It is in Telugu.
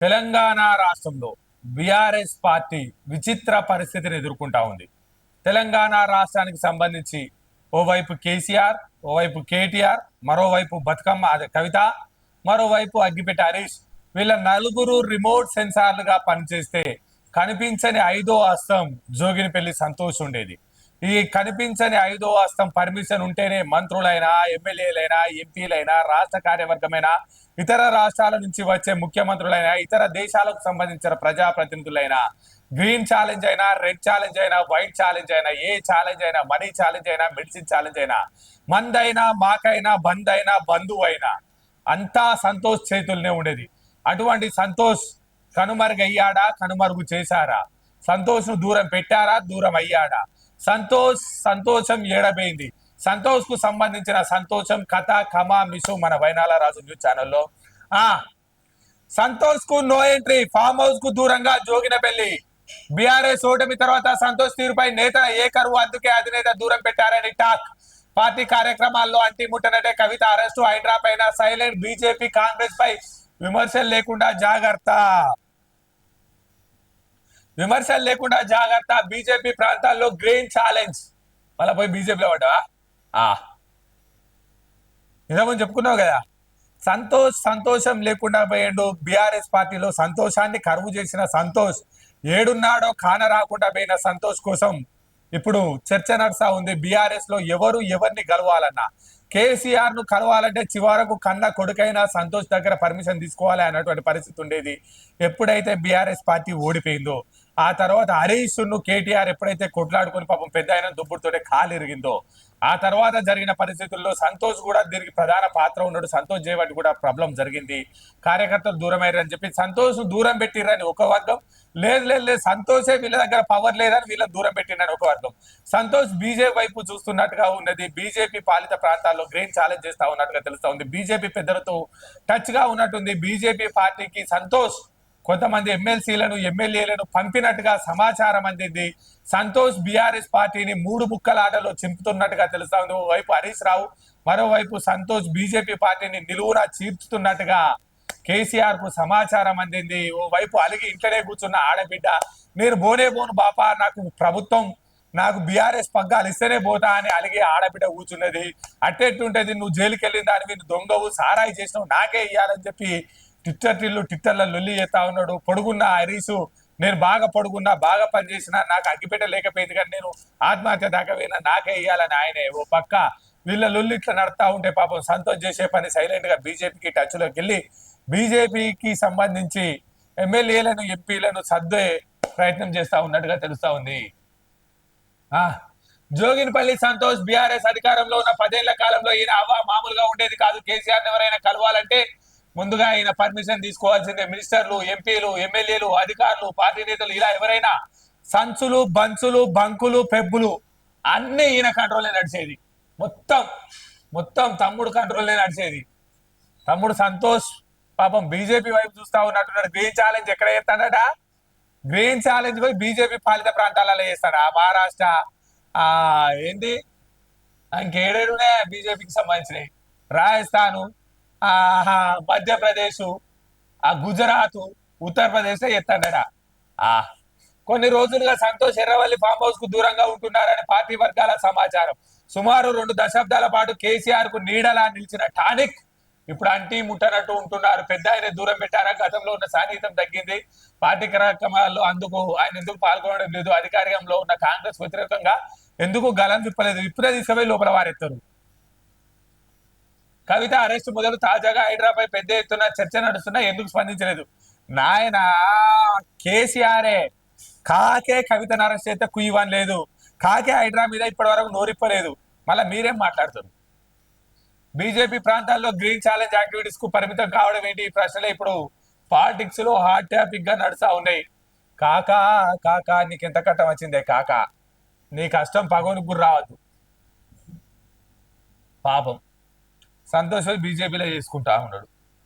తెలంగాణ రాష్ట్రంలో బీఆర్ఎస్ పార్టీ విచిత్ర పరిస్థితిని ఎదుర్కొంటా ఉంది. తెలంగాణ రాష్ట్రానికి సంబంధించి ఓవైపు కేసీఆర్ ఓవైపు కేటీఆర్ మరోవైపు బతుకమ్మ అదే కవిత మరోవైపు అగ్గిపెట్టి హరీష్ వీళ్ళ నలుగురు రిమోట్ సెన్సార్లుగా పనిచేస్తే కనిపించని ఐదో హస్తం జోగినిపల్లి సంతోష్ ఉండేది. ఈ కనిపించని ఐదో హస్తం పర్మిషన్ ఉంటేనే మంత్రులైనా ఎమ్మెల్యేలైనా ఎంపీలైనా రాష్ట్ర కార్యవర్గమైనా ఇతర రాష్ట్రాల నుంచి వచ్చే ముఖ్యమంత్రులైనా ఇతర దేశాలకు సంబంధించిన ప్రజాప్రతినిధులైనా గ్రీన్ ఛాలెంజ్ అయినా రెడ్ ఛాలెంజ్ అయినా వైట్ ఛాలెంజ్ అయినా ఏ ఛాలెంజ్ అయినా మనీ ఛాలెంజ్ అయినా మెడిసిన్ ఛాలెంజ్ అయినా మందైనా మాకైనా బంద్ అయినా బంధువు అయినా అంతా సంతోష్ చేతుల్నే ఉండేది. అటువంటి సంతోష్ కనుమరుగయ్యాడా కనుమరుగు చేశారా? సంతోష్ను దూరం పెట్టారా దూరం అయ్యాడా? సంతోష్ సంతోషం ఏడబోయింది సంతోష్కు సంబంధించిన సంతోషం కథ కమా మిసు మన వైనాల రాజు న్యూస్ ఛానల్లో. ఆ సంతోష్కు నో ఎంట్రీ ఫామ్ హౌస్కు దూరంగా జోగినపల్లి బీఆర్ఎస్ ఓటమి తర్వాత సంతోష్ తీరుపై నేత ఏ కరువు అందుకే అధినేత దూరం పెట్టారని టాక్. పార్టీ కార్యక్రమాల్లో అంటి ముట్టనటే కవిత అరెస్టు హైడ్రా పైన సైలెంట్ బీజేపీ కాంగ్రెస్ పై విమర్శలు లేకుండా జాగ్రత్త. విమర్శలు లేకుండా జాగ్రత్త బీజేపీ ప్రాంతాల్లో గ్రీన్ ఛాలెంజ్. మళ్ళీ పోయి బీజేపీలో పడ్డా నిజమని చెప్పుకున్నావు కదా. సంతోష్ సంతోషం లేకుండా పోయాడు. బీఆర్ఎస్ పార్టీలో సంతోషాన్ని కరువు చేసిన సంతోష్ ఏడున్నాడో కాన రాకుండా పోయిన సంతోష్ కోసం ఇప్పుడు చర్చ నడుస్తా ఉంది. బీఆర్ఎస్లో ఎవరు ఎవరిని కలవాలన్నా. కేసీఆర్ను కలవాలంటే చివరకు కన్న కొడుకైనా సంతోష్ దగ్గర పర్మిషన్ తీసుకోవాలి అన్నటువంటి పరిస్థితి ఉండేది. ఎప్పుడైతే బీఆర్ఎస్ పార్టీ ఓడిపోయిందో ఆ తర్వాత హరీష్ను కేటీఆర్ ఎప్పుడైతే కొట్లాడుకుని పాపం పెద్ద ఆయన దుబ్బుడుతోటే కాలు ఇరిగిందో ఆ తర్వాత జరిగిన పరిస్థితుల్లో సంతోష్ కూడా దీనికి ప్రధాన పాత్ర ఉన్నాడు. సంతోష్ జయవాటి కూడా ప్రాబ్లం జరిగింది. కార్యకర్తలు దూరం అయ్యారని చెప్పి సంతోష్ దూరం పెట్టిరని ఒక వర్గం. లేదు లేదు లేదు సంతోషే వీళ్ళ దగ్గర పవర్ లేదని వీళ్ళని దూరం పెట్టినాడు ఒక వర్గం. సంతోష్ బీజేపీ వైపు చూస్తున్నట్టుగా ఉన్నది. బీజేపీ పాలిత ప్రాంతాల్లో గ్రెయిన్ ఛాలెంజ్ చేస్తా ఉన్నట్టుగా తెలుస్తా ఉంది. బీజేపీ పెద్దలతో టచ్గా ఉన్నట్టుంది. బీజేపీ పార్టీకి సంతోష్ కొంతమంది ఎమ్మెల్సీలను ఎమ్మెల్యేలను పంపినట్టుగా సమాచారం అందింది. సంతోష్ బీఆర్ఎస్ పార్టీని మూడు ముక్కల ఆటలో చింపుతున్నట్టుగా తెలుస్తా ఉంది ఓవైపు హరీష్ రావు మరోవైపు సంతోష్ బీజేపీ పార్టీని నిలువున చీర్చుతున్నట్టుగా కేసీఆర్కు సమాచారం అందింది. ఓవైపు అలిగి ఇంట్లోనే కూర్చున్న ఆడబిడ్డ నేను బోనే బోను బాపా నాకు ప్రభుత్వం నాకు బీఆర్ఎస్ పగ్గాలు ఇస్తేనే పోతా అని అలిగి ఆడబిడ్డ కూర్చున్నది. అట్టెట్టుంటది నువ్వు జైలుకి వెళ్ళిన దాని నువ్వు దొంగవు సారాయి చేసినావు నాకే ఇయ్యాలని చెప్పి ట్విట్టర్ టిల్లు ట్విట్టర్లో లొల్లి చేస్తా ఉన్నాడు. పొడుగున్న హరీసు నేను బాగా పొడుగున్నా బాగా పనిచేసిన నాకు అగ్గిపెట్ట లేకపోయింది కానీ నేను ఆత్మహత్య దాకా పోయినా నాకే ఇయ్యాలని ఆయనే. ఓ పక్క వీళ్ళ లొల్లి ఇట్లా నడుస్తా ఉంటే పాపం సంతోష్ చేసే పని సైలెంట్గా బీజేపీకి టచ్లోకి వెళ్ళి బీజేపీకి సంబంధించి ఎమ్మెల్యేలను ఎంపీలను సర్దే ప్రయత్నం చేస్తా ఉన్నట్టుగా తెలుస్తా ఉంది. ఆ? జోగినపల్లి సంతోష్ బీఆర్ఎస్ అధికారంలో ఉన్న పదేళ్ళ కాలంలో ఈయన అవ్వ మామూలుగా ఉండేది కాదు. కేసీఆర్ ఎవరైనా కలవాలంటే ముందుగా ఈయన పర్మిషన్ తీసుకోవాల్సిందే. మినిస్టర్లు ఎంపీలు ఎమ్మెల్యేలు అధికారులు పార్టీ నేతలు ఇలా ఎవరైనా సంచులు బంచులు బంకులు పెబ్బులు అన్ని ఈయన కంట్రోలే నడిచేది. మొత్తం మొత్తం తమ్ముడు కంట్రోలే నడిచేది. తమ్ముడు సంతోష్ పాపం బీజేపీ వైపు చూస్తా ఉన్నట్టున్నాడు. గ్రీన్ ఛాలెంజ్ ఎక్కడ చేస్తాడట? గ్రీన్ ఛాలెంజ్ పోయి బీజేపీ పాలిత ప్రాంతాలలో చేస్తాడా. మహారాష్ట్ర ఆ ఏంది? ఇంకేడేడునే బీజేపీకి సంబంధించినవి. రాజస్థాను మధ్యప్రదేశ్ ఆ గుజరాత్ ఉత్తరప్రదేశ్ ఎత్తాడట ఆ కొన్ని రోజులుగా సంతోష్ ఎర్రవల్లి ఫామ్ హౌస్కు దూరంగా ఉంటున్నారని పార్టీ వర్గాల సమాచారం. సుమారు రెండు దశాబ్దాల పాటు కేసీఆర్కు నీడలా నిలిచిన టానిక్ ఇప్పుడు అంటీ ముట్టనట్టు ఉంటున్నారు. పెద్ద ఆయన దూరం పెట్టారా? గతంలో ఉన్న సాన్నిహితం తగ్గింది. పార్టీ కార్యక్రమాల్లో అందుకు ఆయన ఎందుకు పాల్గొనడం లేదు? అధికారంలో ఉన్న కాంగ్రెస్ వ్యతిరేకంగా ఎందుకు గలం విప్పలేదు? ఇప్పుడే తీసుకుపోయి లోపల వారెత్తారు. కవిత అరెస్ట్ మొదలు తాజాగా హైదరాబాద్ పెద్ద ఎత్తున చర్చ నడుస్తున్నా ఎందుకు స్పందించలేదు? నాయన కేసీఆరే కాకే కవితను అరెస్ట్ చేస్తే కుయ్యవని లేదు. కాకే హైడ్రా మీద ఇప్పటి వరకు నోరిప్పలేదు. మళ్ళీ మీరేం మాట్లాడుతారు బీజేపీ ప్రాంతాల్లో గ్రీన్ ఛాలెంజ్ యాక్టివిటీస్కు పరిమితం కావడం ఏంటి? ఈ ప్రశ్నలే ఇప్పుడు పాలిటిక్స్లో హాట్ టాపిక్గా నడుస్తా ఉన్నాయి. కాకా కాకా నీకు ఎంత కట్టం వచ్చిందే కాకా? నీ కష్టం పగోని గురి రావద్దు. పాపం. సంతోష్ బీజేపీలో చేసుకుంటా ఉన్నాడు.